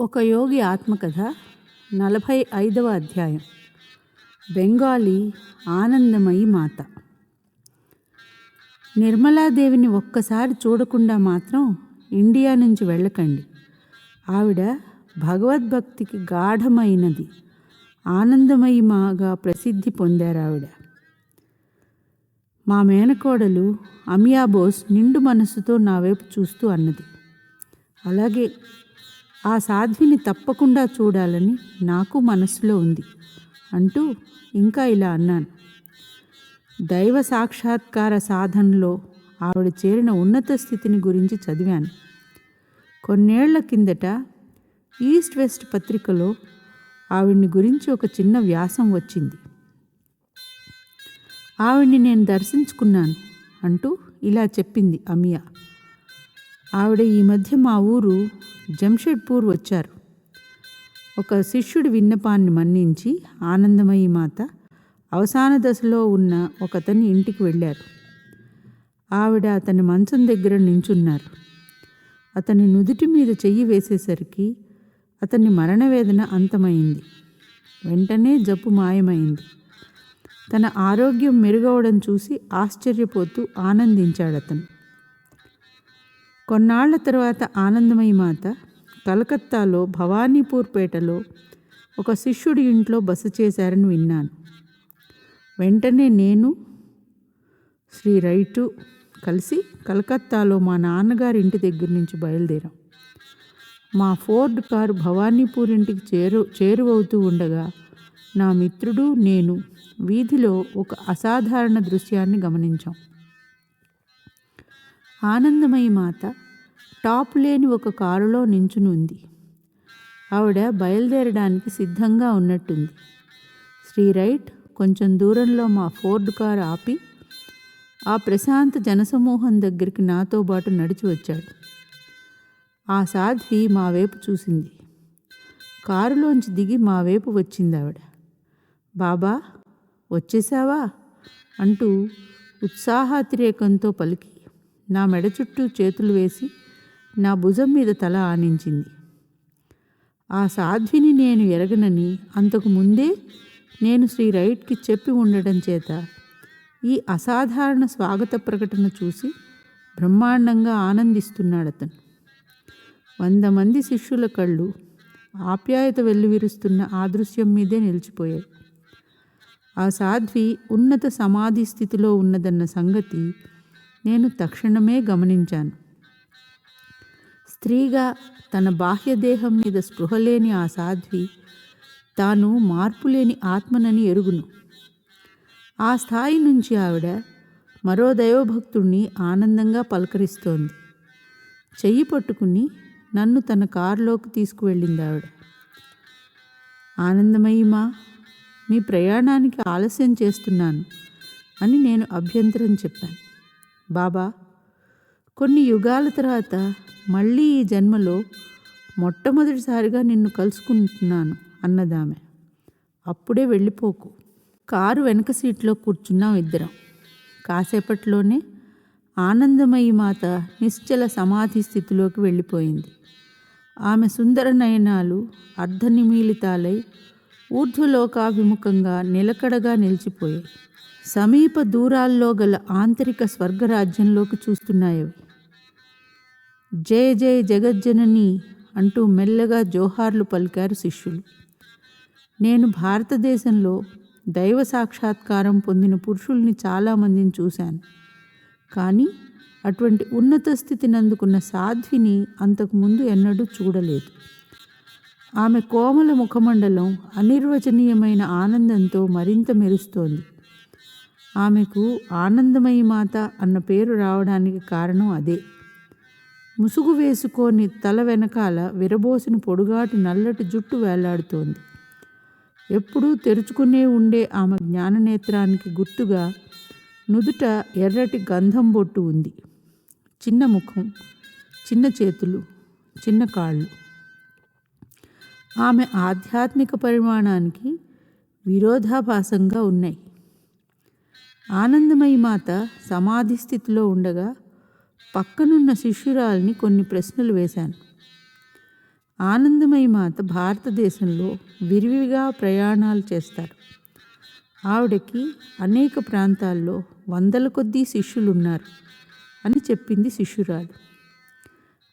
ఒక యోగి ఆత్మకథ నలభై ఐదవ అధ్యాయం. బెంగాలీ ఆనందమయి మాత. నిర్మలాదేవిని ఒక్కసారి చూడకుండా మాత్రం ఇండియా నుంచి వెళ్ళకండి. ఆవిడ భగవద్భక్తికి గాఢమైనది. ఆనందమయి మాగా ప్రసిద్ధి పొందారు ఆవిడ. మా మేనకోడలు అమియా బోస్ నిండు మనసుతో నా వైపు చూస్తూ అన్నది. అలాగే ఆ సాధ్విని తప్పకుండా చూడాలని నాకు మనసులో ఉంది అంటూ ఇంకా ఇలా అన్నాను. దైవ సాక్షాత్కార సాధనలో ఆవిడ చేరిన ఉన్నత స్థితిని గురించి చదివాను. కొన్నేళ్ళ కిందట ఈస్ట్ వెస్ట్ పత్రికలో ఆవిడ్ని గురించి ఒక చిన్న వ్యాసం వచ్చింది. ఆవిడ్ని నేను దర్శించుకున్నాను అంటూ ఇలా చెప్పింది అమియా. ఆవిడ ఈ మధ్య మా ఊరు జంషెడ్పూర్ వచ్చారు. ఒక శిష్యుడి విన్నపాన్ని మన్నించి ఆనందమయి మాత అవసాన దశలో ఉన్న ఒకతని ఇంటికి వెళ్ళారు. ఆవిడ అతని మంచం దగ్గర నించున్నారు. అతని నుదుటి మీద చెయ్యి వేసేసరికి అతని మరణవేదన అంతమైంది. వెంటనే జబ్బు మాయమైంది. తన ఆరోగ్యం మెరుగవడం చూసి ఆశ్చర్యపోతూ ఆనందించాడు అతను కొన్నాళ్ళ తర్వాత ఆనందమయి మాత కలకత్తాలో భవానీపూర్ పేటలో ఒక శిష్యుడి ఇంట్లో బస చేశారని విన్నాను. వెంటనే నేను శ్రీ రైటు కలిసి కలకత్తాలో మా నాన్నగారి ఇంటి దగ్గర నుంచి బయలుదేరాం. మా ఫోర్డ్ కారు భవానీపూర్ ఇంటికి చేరు చేరువవుతూ ఉండగా నా మిత్రుడు నేను వీధిలో ఒక అసాధారణ దృశ్యాన్ని గమనించాం. ఆనందమయి మాత టాప్ లేని ఒక కారులో నించుని ఉంది ఆవిడ బయలుదేరడానికి సిద్ధంగా ఉన్నట్టుంది. శ్రీ రైట్ కొంచెం దూరంలో మా ఫోర్డ్ కారు ఆపి ఆ ప్రశాంత జనసమూహం దగ్గరికి నాతో పాటు నడిచి వచ్చాడు. ఆ సాధ్వి మా వైపు చూసింది. కారులోంచి దిగి మా వైపు వచ్చింది ఆవిడ. బాబా వచ్చేసావా? అంటూ ఉత్సాహాతిరేకంతో పలికి నా మెడ చుట్టూ చేతులు వేసి నా భుజం మీద తల ఆనించింది. ఆ సాధ్విని నేను ఎరగనని అంతకు ముందే నేను శ్రీ రైట్కి చెప్పి ఉండడం చేత ఈ అసాధారణ స్వాగత ప్రకటన చూసి బ్రహ్మాండంగా ఆనందిస్తున్నాడు అతను వంద మంది శిష్యుల కళ్ళు ఆప్యాయత వెల్లువిరుస్తున్న ఆ దృశ్యం మీదే నిలిచిపోయాయి. ఆ సాధ్వి ఉన్నత సమాధి స్థితిలో ఉన్నదన్న సంగతి నేను తక్షణమే గమనించాను. స్త్రీగా తన బాహ్యదేహం మీద స్పృహ లేని ఆ సాధ్వి తాను మార్పులేని ఆత్మనని ఎరుగును. ఆ స్థాయి నుంచి ఆవిడ మరో దైవభక్తుణ్ణి ఆనందంగా పలకరిస్తోంది. చెయ్యి పట్టుకుని నన్ను తన కారులోకి తీసుకువెళ్ళింది ఆవిడ. ఆనందమయ్యమా మీ ప్రయాణానికి ఆలస్యం చేస్తున్నాను అని నేను అభ్యంతరం చెప్పాను. బాబా కొన్ని యుగాల తర్వాత మళ్ళీ ఈ జన్మలో మొట్టమొదటిసారిగా నిన్ను కలుసుకుంటున్నాను అన్నదామె. అప్పుడే వెళ్ళిపోకు. కారు వెనక సీట్లో కూర్చున్నాం ఇద్దరం. కాసేపట్లోనే ఆనందమయి మాత నిశ్చల సమాధి స్థితిలోకి వెళ్ళిపోయింది. ఆమె సుందర నయనాలు అర్ధనిమీలితాలై ఊర్ధ్వలోకాభిముఖంగా నిలకడగా నిలిచిపోయాయి. సమీప దూరాల్లో గల ఆంతరిక స్వర్గరాజ్యంలోకి చూస్తున్నాయవి జయ జయ జగజ్జనని అంటూ మెల్లగా జోహార్లు పలికారు శిష్యులు. నేను భారతదేశంలో దైవ సాక్షాత్కారం పొందిన పురుషుల్ని చాలామందిని చూశాను. కానీ అటువంటి ఉన్నత స్థితిని అందుకున్న సాధ్విని అంతకుముందు ఎన్నడూ చూడలేదు. ఆమె కోమల ముఖమండలం అనిర్వచనీయమైన ఆనందంతో మరింత మెరుస్తోంది. ఆమెకు ఆనందమయి మాత అన్న పేరు రావడానికి కారణం అదే. ముసుగు వేసుకొని తల వెనకాల విరబోసిన పొడుగాటి నల్లటి జుట్టు వేలాడుతోంది. ఎప్పుడూ తెరుచుకునే ఉండే ఆమె జ్ఞాననేత్రానికి గుర్తుగా నుదుట ఎర్రటి గంధం బొట్టు ఉంది. చిన్న ముఖం చిన్న చేతులు చిన్న కాళ్ళు. ఆమె ఆధ్యాత్మిక పరిమాణానికి విరోధాభాసంగా ఉన్నాయి. ఆనందమయి మాత సమాధి స్థితిలో ఉండగా పక్కనున్న శిష్యురాల్ని కొన్ని ప్రశ్నలు వేశాను. ఆనందమయి మాత భారతదేశంలో విరివిగా ప్రయాణాలు చేస్తారు. ఆవిడకి అనేక ప్రాంతాల్లో వందల కొద్దీ శిష్యులు ఉన్నారు అని చెప్పింది శిష్యురాలు.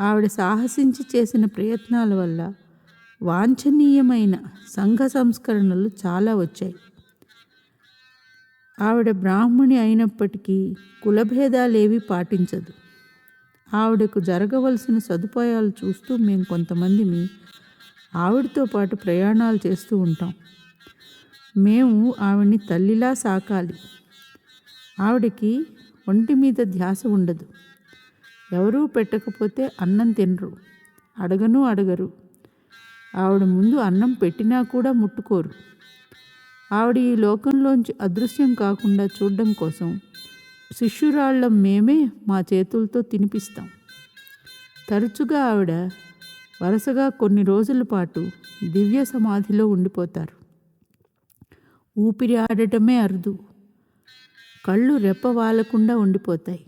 ఆవిడ సాహసించి చేసిన ప్రయత్నాల వల్ల వాంఛనీయమైన సంఘ సంస్కరణలు చాలా వచ్చాయి. ఆవిడ బ్రాహ్మణి అయినప్పటికీ కులభేదాలేవి పాటించదు. ఆవిడకు జరగవలసిన సదుపాయాలు చూస్తూ మేము కొంతమంది ఆవిడతో పాటు ప్రయాణాలు చేస్తూ ఉంటాం. మేము ఆవిడ్ని తల్లిలా సాకాలి. ఆవిడకి ఒంటి మీద ధ్యాస ఉండదు. ఎవరూ పెట్టకపోతే అన్నం తినరు. అడగను అడగరు. ఆవిడ ముందు అన్నం పెట్టినా కూడా ముట్టుకోరు. ఆవిడ ఈ లోకంలోంచి అదృశ్యం కాకుండా చూడడం కోసం శిష్యురాళ్ళం మేమే మా చేతులతో తినిపిస్తాం. తరచుగా ఆవిడ వరుసగా కొన్ని రోజుల పాటు దివ్య సమాధిలో ఉండిపోతారు. ఊపిరి ఆడటమే అరుదు. కళ్ళు రెప్పవాలకుండా ఉండిపోతాయి.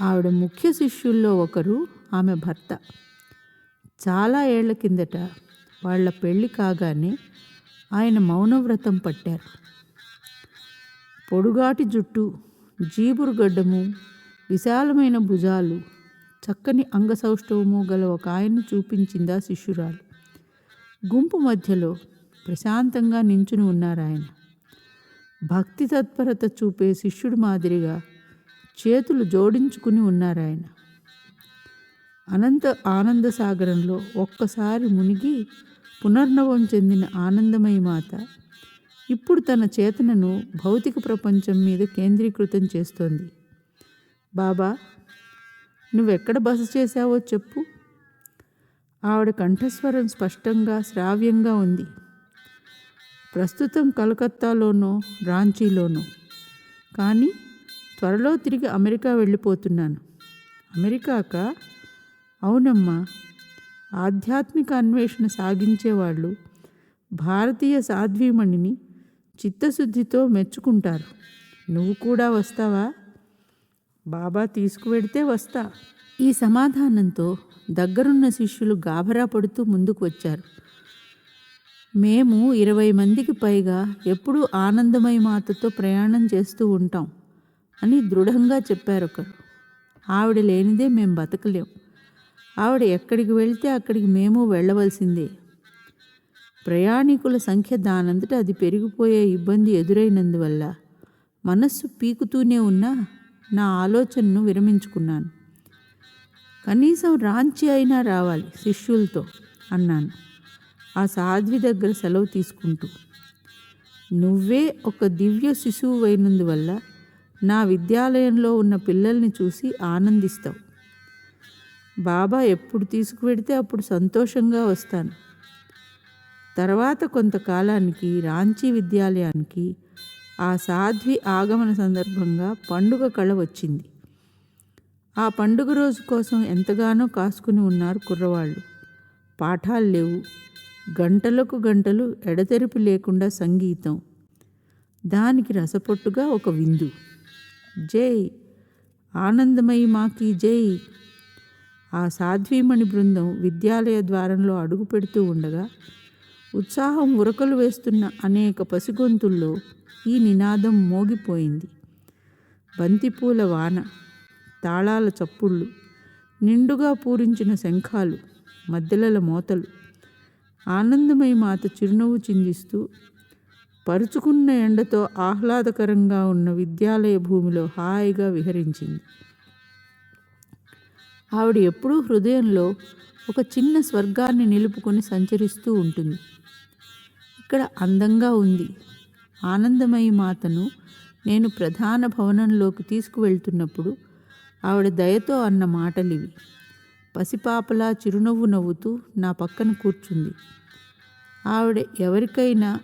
ఆవిడ ముఖ్య శిష్యుల్లో ఒకరు ఆమె భర్త. చాలా ఏళ్ళ కిందట వాళ్ళ పెళ్ళి కాగానే ఆయన మౌనవ్రతం పట్టారు. పొడుగాటి జుట్టు జీబురు గడ్డము విశాలమైన భుజాలు చక్కని అంగసౌష్ఠవము గల ఒక ఆయన్ని చూపించిందా శిష్యురాలు. గుంపు మధ్యలో ప్రశాంతంగా నించుని ఉన్నారాయన భక్తి తత్పరత చూపే శిష్యుడు మాదిరిగా చేతులు జోడించుకుని ఉన్నారాయన అనంత ఆనంద సాగరంలో ఒక్కసారి మునిగి పునర్నవం చెందిన ఆనందమయ మాత ఇప్పుడు తన చేతనను భౌతిక ప్రపంచం మీద కేంద్రీకృతం చేస్తోంది. బాబా నువ్వెక్కడ బస చేశావో చెప్పు. ఆవిడ కంఠస్వరం స్పష్టంగా శ్రావ్యంగా ఉంది. ప్రస్తుతం కలకత్తాలోనో రాంచీలోనో. కానీ త్వరలో తిరిగి అమెరికా వెళ్ళిపోతున్నాను. అమెరికాక? అవునమ్మా ఆధ్యాత్మిక అన్వేషణ సాగించేవాళ్ళు భారతీయ సాధ్వీమణిని చిత్తశుద్ధితో మెచ్చుకుంటారు. నువ్వు కూడా వస్తావా? బాబా తీసుకువెడితే వస్తా. ఈ సమాధానంతో దగ్గరున్న శిష్యులు గాభరా పడుతూ ముందుకు వచ్చారు. మేము ఇరవై మందికి పైగా ఎప్పుడూ ఆనందమయ మాతతో ప్రయాణం చేస్తూ ఉంటాం అని దృఢంగా చెప్పారు ఒకరు ఆవిడ లేనిదే మేము బతకలేం. ఆవిడ ఎక్కడికి వెళ్తే అక్కడికి మేము వెళ్ళవలసిందే. ప్రయాణికుల సంఖ్య దానంతట అది పెరిగిపోయే ఇబ్బంది ఎదురైనందువల్ల మనస్సు పీకుతూనే ఉన్నా నా ఆలోచనను విరమించుకున్నాను. కనీసం రాంచి అయినా రావాలి శిష్యులతో అన్నాను. ఆ సాధ్వి దగ్గర సెలవు తీసుకుంటూ. నువ్వే ఒక దివ్య శిశువు అయినందువల్ల నా విద్యాలయంలో ఉన్న పిల్లల్ని చూసి ఆనందిస్తావు. బాబా ఎప్పుడు తీసుకువెడితే అప్పుడు సంతోషంగా వస్తాను. తర్వాత కొంతకాలానికి రాంచీ విద్యాలయానికి ఆ సాధ్వి ఆగమన సందర్భంగా పండుగ కళ వచ్చింది. ఆ పండుగ రోజు కోసం ఎంతగానో కాసుకుని ఉన్నారు కుర్రవాళ్ళు. పాఠాలు లేవు. గంటలకు గంటలు ఎడతెరిపి లేకుండా సంగీతం. దానికి రసపొట్టుగా ఒక విందు. జై! ఆనందమయి మాకి జై! ఆ సాధ్వీమణి బృందం విద్యాలయ ద్వారంలో అడుగు పెడుతూ ఉండగా ఉత్సాహం ఉరకలు వేస్తున్న అనేక పసిగొంతుల్లో ఈ నినాదం మోగిపోయింది. బంతిపూల వాన తాళాల చప్పుళ్ళు నిండుగా పూరించిన శంఖాలు మద్దెలల మోతలు ఆనందమయ మాత చిరునవ్వు చిందిస్తూ పరుచుకున్న ఎండతో ఆహ్లాదకరంగా ఉన్న విద్యాలయ భూమిలో హాయిగా విహరించింది. ఆవిడ ఎప్పుడూ హృదయంలో ఒక చిన్న స్వర్గాన్ని నిలుపుకొని సంచరిస్తూ ఉంటుంది. ఇక్కడ అందంగా ఉంది. ఆనందమయి మాతను నేను ప్రధాన భవనంలోకి తీసుకువెళ్తున్నప్పుడు ఆవిడ దయతో అన్న మాటలివి. పసిపాపలా చిరునవ్వు నవ్వుతూ నా పక్కన కూర్చుంది. ఆవిడ ఎవరికైనా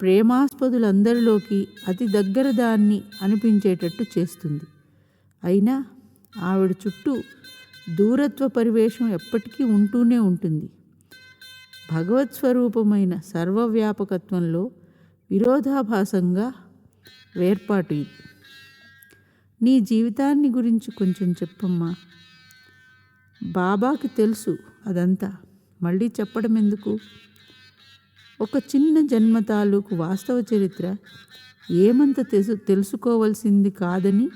ప్రేమాస్పదులందరిలోకి అతి దగ్గర దాన్ని అనిపించేటట్టు చేస్తుంది. అయినా ఆవిడ చుట్టూ దూరత్వ పరివేషం ఎప్పటికీ ఉంటూనే ఉంటుంది. భగవత్ స్వరూపమైన సర్వవ్యాపకత్వంలో విరోధాభాసంగా వేర్పాటు ఇది. నీ జీవితాన్ని గురించి కొంచెం చెప్పమ్మా. బాబాకి తెలుసు అదంతా. మళ్ళీ చెప్పడం ఎందుకు ఒక చిన్న జన్మ తాలూకు వాస్తవ చరిత్ర ఏమంత తెలుసు తెలుసుకోవలసింది కాదని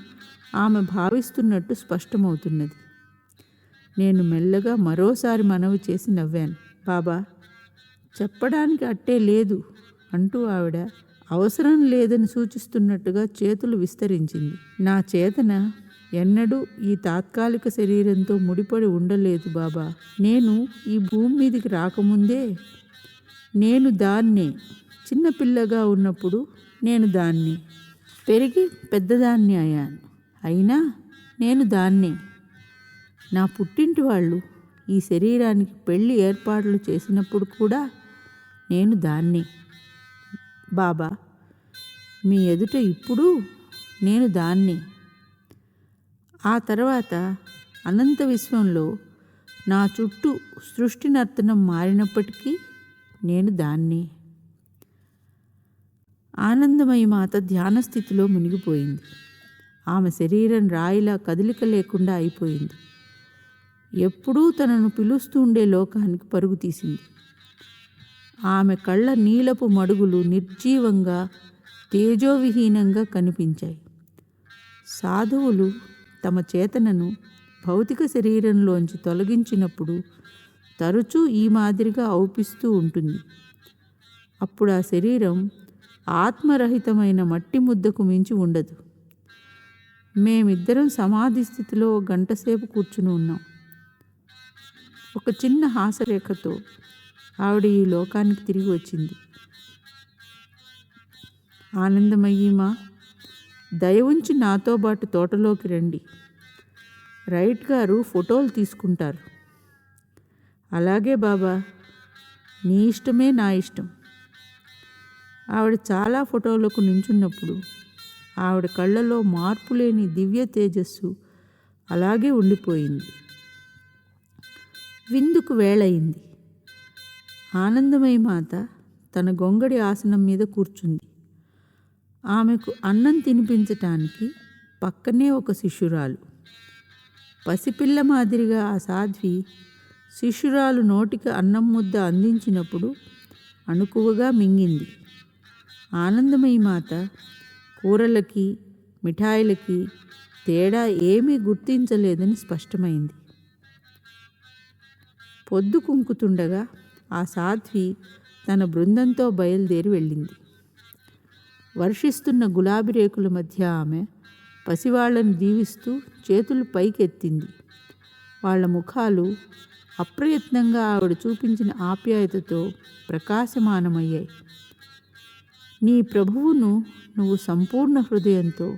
ఆమె భావిస్తున్నట్టు స్పష్టమవుతున్నది. నేను మెల్లగా మరోసారి మనవి చేసి నవ్వాను. బాబా చెప్పడానికి అట్టే లేదు అంటూ ఆవిడ అవసరం లేదని సూచిస్తున్నట్టుగా చేతులు విస్తరించింది. నా చేతన ఎన్నడూ ఈ తాత్కాలిక శరీరంతో ముడిపడి ఉండలేదు బాబా. నేను ఈ భూమి మీదకి రాకముందే నేను దాన్నే చిన్నపిల్లగా ఉన్నప్పుడు నేను దాన్ని పెరిగి పెద్దదాన్ని అయ్యాను. అయినా నేను దాన్నే నా పుట్టింటి వాళ్ళు ఈ శరీరానికి పెళ్ళి ఏర్పాట్లు చేసినప్పుడు కూడా నేను దాన్నే. బాబా మీ ఎదుట ఇప్పుడు నేను దాన్ని. ఆ తర్వాత అనంత విశ్వంలో నా చుట్టూ సృష్టి నర్తనం మారినప్పటికీ నేను దాన్ని. ఆనందమయి మాత ధ్యాన స్థితిలో మునిగిపోయింది. ఆమె శరీరం రాయిలా కదలిక లేకుండా అయిపోయింది. ఎప్పుడూ తనను పిలుస్తూ ఉండే లోకానికి పరుగు తీసింది. ఆమె కళ్ళ నీలపు మడుగులు నిర్జీవంగా తేజోవిహీనంగా కనిపించాయి. సాధువులు తమ చేతనను భౌతిక శరీరంలోంచి తొలగించినప్పుడు తరచూ ఈ మాదిరిగా ఔపిస్తూ ఉంటుంది. అప్పుడు ఆ శరీరం ఆత్మరహితమైన మట్టి ముద్దకు మించి ఉండదు. మేమిద్దరం సమాధి స్థితిలో గంటసేపు కూర్చుని ఉన్నాం. ఒక చిన్న హాసరేఖతో ఆవిడ ఈ లోకానికి తిరిగి వచ్చింది. ఆనందమయ్యమా దయ ఉంచి నాతో పాటు తోటలోకి రండి. రైట్ గారు ఫోటోలు తీసుకుంటారు. అలాగే బాబా నీ ఇష్టమే నా ఇష్టం. ఆవిడ చాలా ఫోటోలకు నించున్నప్పుడు ఆవిడ కళ్ళలో మార్పు లేని దివ్య తేజస్సు అలాగే ఉండిపోయింది. విందుకు వేళయింది. ఆనందమయ మాత తన గొంగడి ఆసనం మీద కూర్చుంది. ఆమెకు అన్నం తినిపించటానికి పక్కనే ఒక శిష్యురాలు. పసిపిల్ల మాదిరిగా ఆ సాధ్వి శిష్యురాలు నోటికి అన్నం ముద్ద అందించినప్పుడు అణుకువగా మింగింది. ఆనందమయి మాత కూరలకి మిఠాయిలకి తేడా ఏమీ గుర్తించలేదని స్పష్టమైంది. పొద్దు కుంకుతుండగా ఆ సాధ్వి తన బృందంతో బయలుదేరి వెళ్ళింది. వర్షిస్తున్న గులాబీ రేకుల మధ్య ఆమె పసివాళ్ళను దీవిస్తూ చేతులు పైకెత్తింది. వాళ్ళ ముఖాలు అప్రయత్నంగా ఆవిడ చూపించిన ఆప్యాయతతో ప్రకాశమానమయ్యాయి. నీ ప్రభువును నువ్వు సంపూర్ణ హృదయంతో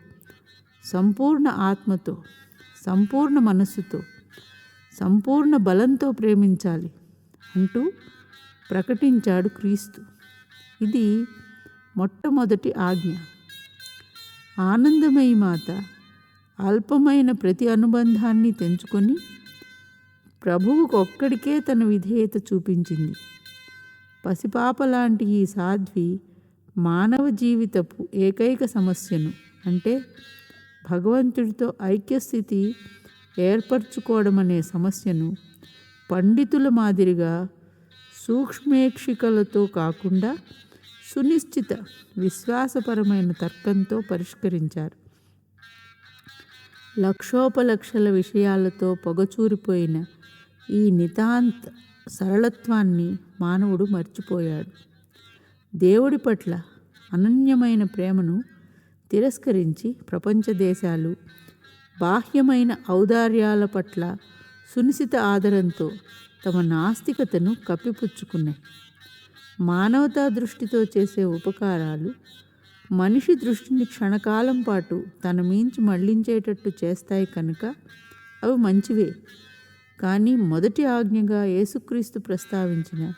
సంపూర్ణ ఆత్మతో సంపూర్ణ మనస్సుతో సంపూర్ణ బలంతో ప్రేమించాలి అంటూ ప్రకటించాడు క్రీస్తు. ఇది మొట్టమొదటి ఆజ్ఞ. ఆనందమయి మాత అల్పమైన ప్రతి అనుబంధాన్ని తెంచుకొని ప్రభువుకు ఒక్కడికే తన విధేయత చూపించింది. పసిపాప లాంటి ఈ సాధ్వి మానవ జీవితపు ఏకైక సమస్యను అంటే భగవంతుడితో ఐక్యస్థితి ఏర్పరచుకోవడం అనే సమస్యను పండితుల మాదిరిగా సూక్ష్మేక్షికలతో కాకుండా సునిశ్చిత విశ్వాసపరమైన తర్కంతో పరిష్కరించారు. లక్షోపలక్షల విషయాలతో పొగచూరిపోయిన ఈ నితాంత సరళత్వాన్ని మానవుడు మర్చిపోయాడు. దేవుడి పట్ల అనన్యమైన ప్రేమను తిరస్కరించి ప్రపంచ దేశాలు బాహ్యమైన ఔదార్యాల పట్ల సునిశిత ఆదరంతో తమ నాస్తికతను కప్పిపుచ్చుకున్నాయి. మానవతా దృష్టితో చేసే ఉపకారాలు మనిషి దృష్టిని క్షణకాలం పాటు తన మించి మళ్ళించేటట్టు చేస్తాయి కనుక అవి మంచివే. కానీ మొదటి ఆజ్ఞగా యేసుక్రీస్తు ప్రస్తావించిన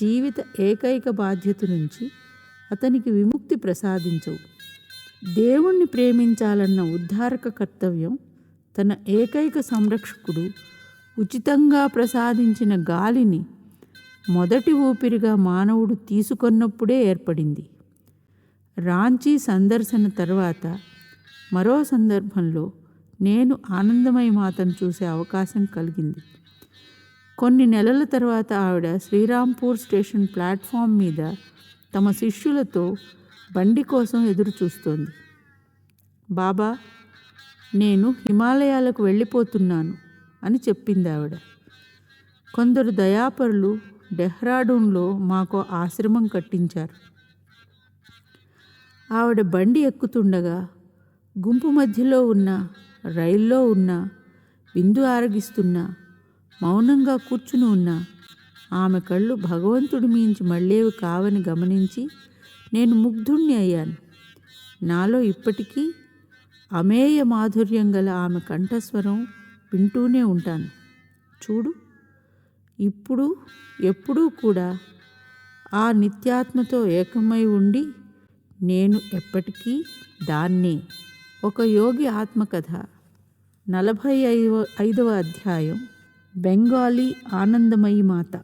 జీవిత ఏకైక బాధ్యత నుంచి అతనికి విముక్తి ప్రసాదించవు. దేవుణ్ణి ప్రేమించాలన్న ఉద్ధారక కర్తవ్యం తన ఏకైక సంరక్షకుడు ఉచితంగా ప్రసాదించిన గాలిని మొదటి ఊపిరిగా మానవుడు తీసుకొన్నప్పుడే ఏర్పడింది. రాంచీ సందర్శన తర్వాత మరో సందర్భంలో నేను ఆనందమయ మాతను చూసే అవకాశం కలిగింది. కొన్ని నెలల తర్వాత ఆవిడ శ్రీరాంపూర్ స్టేషన్ ప్లాట్ఫామ్ మీద తమ శిష్యులతో బండి కోసం ఎదురు చూస్తోంది. బాబా నేను హిమాలయాలకు వెళ్ళిపోతున్నాను అని చెప్పింది ఆవిడ. కొందరు దయాపరులు డెహ్రాడూన్లో మాకు ఆశ్రమం కట్టించారు. ఆవిడ బండి ఎక్కుతుండగా గుంపు మధ్యలో ఉన్న రైల్లో ఉన్న విందు ఆరగిస్తున్న మౌనంగా కూర్చుని ఉన్న ఆమె కళ్ళు భగవంతుడి మించి మళ్ళేవి కావని గమనించి నేను ముగ్ధుణ్ణి అయ్యాను. నాలో ఇప్పటికీ అమేయ మాధుర్యం గల ఆమె కంఠస్వరం వింటూనే ఉంటాను. చూడు ఇప్పుడు ఎప్పుడూ కూడా ఆ నిత్యాత్మతో ఏకమై ఉండి నేను ఎప్పటికీ దాన్నే. ఒక యోగి ఆత్మకథ నలభై ఐదవ ఐదవ అధ్యాయం బెంగాలీ ఆనందమయి మాత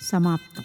సమాప్తం.